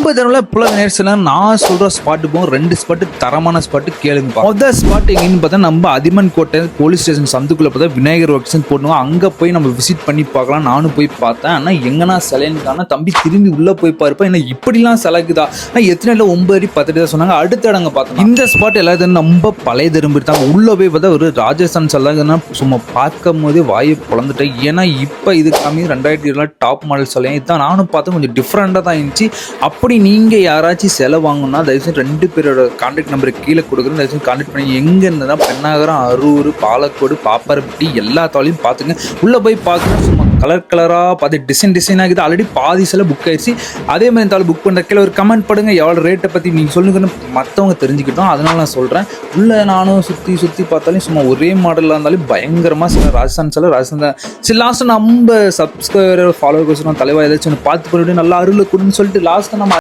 நம்ம தடவை புலக நேரத்தில் நான் சொல்ற ஸ்பாட்டு போகும் ரெண்டு ஸ்பாட்டு தரமான ஸ்பாட்டு கேளுங்க மொதல் ஸ்பாட் எங்கன்னு பார்த்தா நம்ம அதிமன் கோட்டை போலீஸ் ஸ்டேஷன் சந்துக்குள்ள பார்த்தா விநாயகர் ஒர்க்ஸ் போடுவோம் அங்கே போய் நம்ம விசிட் பண்ணி பார்க்கலாம். நானும் போய் பார்த்தேன். ஆனால் எங்கன்னா சிலைன்னு காணா தம்பி திரும்பி உள்ளே போய் பார்ப்பேன் என்ன இப்படிலாம் சிலைக்குதா? ஆனால் எத்தனை இல்லை ஒன்பது அடி பத்து அடி தான் சொன்னாங்க. அடுத்த இடங்க பார்த்தோம். இந்த ஸ்பாட் எல்லாத்தையும் ரொம்ப பழைய திரும்பி இருக்காங்க உள்ளே போய் பார்த்தா ஒரு ராஜஸ்தான் சிலைங்கன்னா சும்மா பார்க்கும் போதே வாயை பிளந்துட்டேன் ஏன்னா இப்போ இது கம்மி ரெண்டாயிரத்தி இருபதுல டாப் மாடல் சிலை. இதான் நானும் பார்த்தா கொஞ்சம் டிஃப்ரெண்ட்டாக தான் இருந்துச்சு. அப்படி நீங்கள் யாராச்சும் சிலை வாங்கணும்னா தயவுசெய்து ரெண்டு பேரோட கான்டாக்ட் நம்பர் கீழே கொடுக்குறோம் தயவுசெய்து கான்டாக்ட் பண்ணி எங்கேருந்து தான் பெண்ணாகரம் அரூர் பாலக்கோடு பாப்பரப்பட்டி எல்லா தாலையும் பார்த்துங்க. உள்ளே போய் பார்க்கணும் சும்மா கலர் கலராக பார்த்து டிசைன் டிசைன் ஆகிது ஆல்ரெடி பாதி சில புக் ஆயிடுச்சு. அதே மாதிரி தாள் புக் பண்ணுற கீழே ஒரு கமெண்ட் பண்ணுங்கள் எவ்வளோ ரேட்டை பற்றி நீங்கள் சொல்லுங்கன்னு மற்றவங்க தெரிஞ்சுக்கிட்டோம். அதனால நான் சொல்கிறேன் உள்ளே நானும் சுற்றி சுற்றி பார்த்தாலும் சும்மா ஒரே மாடலாக இருந்தாலும் பயங்கரமாக சில ராஜஸ்தான் சில ராஜஸ்தான் சரி லாஸ்ட்டு நம்ம சப்ஸ்கிரைபர் ஃபாலோவர்ஸ் நான் தலைவா ஏதாச்சும் ஒன்று பார்த்து பண்ணிவிட்டு நல்லா அருள் கொடுன்னு சொல்லிட்டு லாஸ்ட்டு நம்ம